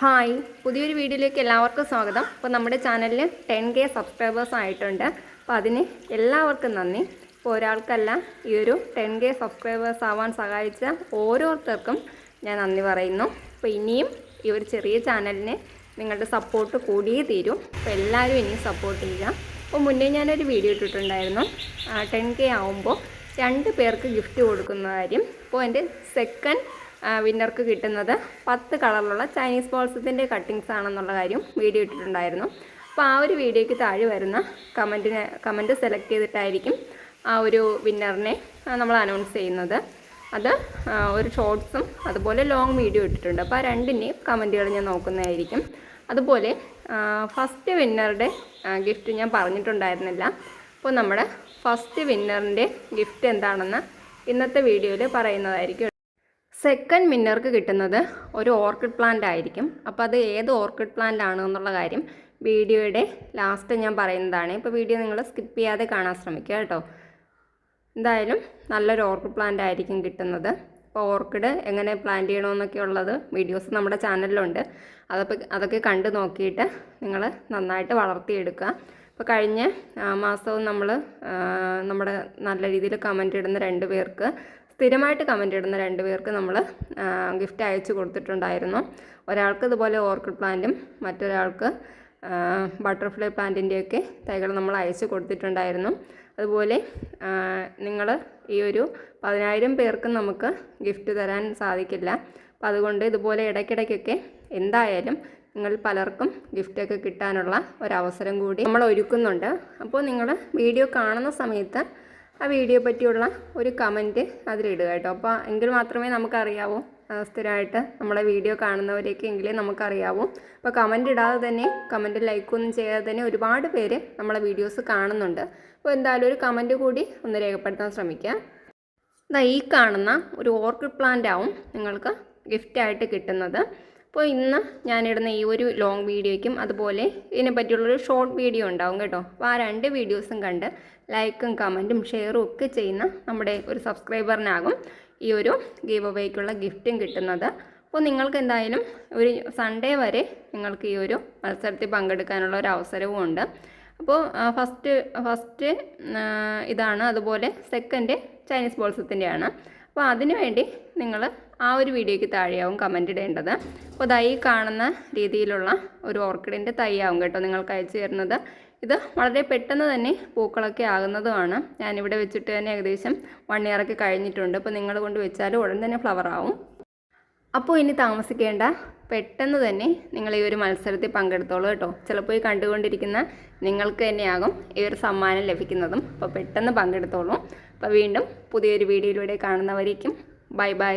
Hi പുതിയൊരു വീഡിയോയിലേക്ക് എല്ലാവർക്കും സ്വാഗതം. അപ്പോൾ നമ്മുടെ ചാനലിൽ ടെൻ കെ സബ്സ്ക്രൈബേഴ്സ് ആയിട്ടുണ്ട്. അപ്പോൾ അതിന് എല്ലാവർക്കും നന്ദി. ഇപ്പോൾ ഒരാൾക്കല്ല ഈ ഒരു ടെൻ കെ സബ്സ്ക്രൈബേഴ്സ് ആവാൻ സഹായിച്ച ഓരോരുത്തർക്കും ഞാൻ നന്ദി പറയുന്നു. അപ്പോൾ ഇനിയും ഈ ഒരു ചെറിയ ചാനലിന് നിങ്ങളുടെ സപ്പോർട്ട് കൂടിയേ തീരും. അപ്പോൾ എല്ലാവരും ഇനിയും സപ്പോർട്ട് ചെയ്യുക. അപ്പോൾ മുന്നേ ഞാനൊരു വീഡിയോ ഇട്ടിട്ടുണ്ടായിരുന്നു. ടെൻ കെ ആവുമ്പോൾ രണ്ട് പേർക്ക് ഗിഫ്റ്റ് കൊടുക്കുന്ന കാര്യം. അപ്പോൾ എന്റെ സെക്കൻഡ് വിന്നർക്ക് കിട്ടുന്നത് പത്ത് കളറിലുള്ള ചൈനീസ് ബോൾസത്തിന്റെ കട്ടിങ്സ് ആണെന്നുള്ള കാര്യം വീഡിയോ ഇട്ടിട്ടുണ്ടായിരുന്നു. അപ്പോൾ ആ ഒരു വീഡിയോയ്ക്ക് താഴെ വരുന്ന കമന്റിനെ കമന്റ് സെലക്ട് ചെയ്തിട്ടായിരിക്കും ആ ഒരു വിന്നറിനെ നമ്മൾ അനൗൺസ് ചെയ്യുന്നത്. അത് ഒരു ഷോർട്സും അതുപോലെ ലോങ് വീഡിയോ ഇട്ടിട്ടുണ്ട്. അപ്പോൾ ആ രണ്ടിന്റെയും കമന്റുകൾ ഞാൻ നോക്കുന്നതായിരിക്കും. അതുപോലെ ഫസ്റ്റ് വിന്നറുടെ ഗിഫ്റ്റ് ഞാൻ പറഞ്ഞിട്ടുണ്ടായിരുന്നില്ല. അപ്പോൾ നമ്മുടെ ഫസ്റ്റ് വിന്നറിന്റെ ഗിഫ്റ്റ് എന്താണെന്ന് ഇന്നത്തെ വീഡിയോയിൽ പറയുന്നതായിരിക്കും. സെക്കൻഡ് വിന്നർക്ക് കിട്ടുന്നത് ഒരു ഓർക്കിഡ് പ്ലാന്റ് ആയിരിക്കും. അപ്പോൾ അത് ഏത് ഓർക്കിഡ് പ്ലാന്റ് ആണ് എന്നുള്ള കാര്യം വീഡിയോയുടെ ലാസ്റ്റ് ഞാൻ പറയുന്നതാണ്. ഇപ്പോൾ വീഡിയോ നിങ്ങൾ സ്കിപ്പ് ചെയ്യാതെ കാണാൻ ശ്രമിക്കുക കേട്ടോ. എന്തായാലും നല്ലൊരു ഓർക്കിഡ് പ്ലാന്റ് ആയിരിക്കും കിട്ടുന്നത്. അപ്പോൾ ഓർക്കിഡ് എങ്ങനെ പ്ലാന്റ് ചെയ്യണമെന്നൊക്കെ ഉള്ളത് വീഡിയോസ് നമ്മുടെ ചാനലിലുണ്ട് അതപ്പോൾ അതൊക്കെ കണ്ട് നോക്കിയിട്ട് നിങ്ങൾ നന്നായിട്ട് വളർത്തിയെടുക്കുക. ഇപ്പോൾ കഴിഞ്ഞ മാസവും നമ്മൾ നമ്മുടെ നല്ല രീതിയിൽ കമന്റ് ഇടുന്ന രണ്ട് പേർക്ക് സ്ഥിരമായിട്ട് കമന്റ് ഇടുന്ന രണ്ട് പേർക്ക് നമ്മൾ ഗിഫ്റ്റ് അയച്ചു കൊടുത്തിട്ടുണ്ടായിരുന്നു. ഒരാൾക്ക് ഇതുപോലെ ഓർക്കിഡ് പ്ലാന്റും മറ്റൊരാൾക്ക് ബട്ടർഫ്ലൈ പ്ലാന്റിന്റെയൊക്കെ തൈകൾ നമ്മൾ അയച്ചു കൊടുത്തിട്ടുണ്ടായിരുന്നു. അതുപോലെ നിങ്ങൾ ഈ ഒരു പതിനായിരം പേർക്ക് നമുക്ക് ഗിഫ്റ്റ് തരാൻ സാധിക്കില്ല. അപ്പോൾ അതുകൊണ്ട് ഇതുപോലെ ഇടയ്ക്കിടയ്ക്കൊക്കെ എന്തായാലും നിങ്ങൾ പലർക്കും ഗിഫ്റ്റൊക്കെ കിട്ടാനുള്ള ഒരവസരം കൂടി നമ്മൾ ഒരുക്കുന്നുണ്ട്. അപ്പോൾ നിങ്ങൾ വീഡിയോ കാണുന്ന സമയത്ത് ആ വീഡിയോ പറ്റിയുള്ള ഒരു കമന്റ് അതിലിടുക കേട്ടോ. അപ്പോൾ എങ്കിൽ മാത്രമേ നമുക്കറിയാവൂ സ്ഥിരമായിട്ട് നമ്മളെ വീഡിയോ കാണുന്നവരെയൊക്കെ എങ്കിലേ നമുക്കറിയാവൂ. അപ്പോൾ കമന്റ് ഇടാതെ തന്നെ കമന്റ് ലൈക്കൊന്നും ചെയ്യാതെ തന്നെ ഒരുപാട് പേര് നമ്മളെ വീഡിയോസ് കാണുന്നുണ്ട്. അപ്പോൾ എന്തായാലും ഒരു കമന്റ് കൂടി ഒന്ന് രേഖപ്പെടുത്താൻ ശ്രമിക്കുക. ദാ ഈ കാണുന്ന ഒരു ഓർക്കിഡ് പ്ലാന്റ് ആവും നിങ്ങൾക്ക് ഗിഫ്റ്റായിട്ട് കിട്ടുന്നത്. അപ്പോൾ ഇന്ന് ഞാനിടുന്ന ഈ ഒരു ലോങ് വീഡിയോയ്ക്കും അതുപോലെ ഇതിനെ പറ്റിയുള്ളൊരു ഷോർട്ട് വീഡിയോ ഉണ്ടാവും കേട്ടോ. അപ്പോൾ ആ രണ്ട് വീഡിയോസും കണ്ട് ലൈക്കും കമന്റും ഷെയറും ഒക്കെ ചെയ്യുന്ന നമ്മുടെ ഒരു സബ്സ്ക്രൈബറിനാകും ഈ ഒരു ഗീവ് അവേക്കുള്ള ഗിഫ്റ്റും കിട്ടുന്നത്. അപ്പോൾ നിങ്ങൾക്ക് എന്തായാലും ഒരു സൺഡേ വരെ നിങ്ങൾക്ക് ഈ ഒരു മത്സരത്തിൽ പങ്കെടുക്കാനുള്ള ഒരു അവസരവും ഉണ്ട്. അപ്പോൾ ഫസ്റ്റ് ഫസ്റ്റ് ഇതാണ്. അതുപോലെ സെക്കൻഡ് ചൈനീസ് ബോൾസത്തിന്റെയാണ് അപ്പോൾ അതിനു വേണ്ടി നിങ്ങൾ ആ ഒരു വീഡിയോയ്ക്ക് താഴെയാവും കമന്റ് ഇടേണ്ടത്. അപ്പോൾ തൈ കാണുന്ന രീതിയിലുള്ള ഒരു ഓർക്കിഡിന്റെ തൈയാവും കേട്ടോ നിങ്ങൾക്ക് അയച്ചു തരുന്നത്. ഇത് വളരെ പെട്ടെന്ന് തന്നെ പൂക്കളൊക്കെ ആകുന്നതുമാണ്. ഞാനിവിടെ വെച്ചിട്ട് തന്നെ ഏകദേശം വൺ ഇയറൊക്കെ കഴിഞ്ഞിട്ടുണ്ട്. അപ്പോൾ നിങ്ങൾ കൊണ്ട് വെച്ചാൽ ഉടൻ തന്നെ ഫ്ലവർ ആവും. അപ്പോൾ ഇനി താമസിക്കേണ്ട പെട്ടെന്ന് തന്നെ നിങ്ങൾ ഈ ഒരു മത്സരത്തിൽ പങ്കെടുത്തോളൂ കേട്ടോ. ചിലപ്പോൾ ഈ കണ്ടുകൊണ്ടിരിക്കുന്ന നിങ്ങൾക്ക് തന്നെയാകും ഈ ഒരു സമ്മാനം ലഭിക്കുന്നതും. അപ്പോൾ പെട്ടെന്ന് പങ്കെടുത്തോളൂ. അപ്പോൾ വീണ്ടും പുതിയൊരു വീഡിയോയിലൂടെ കാണുന്നവരേക്കും ബൈ ബൈ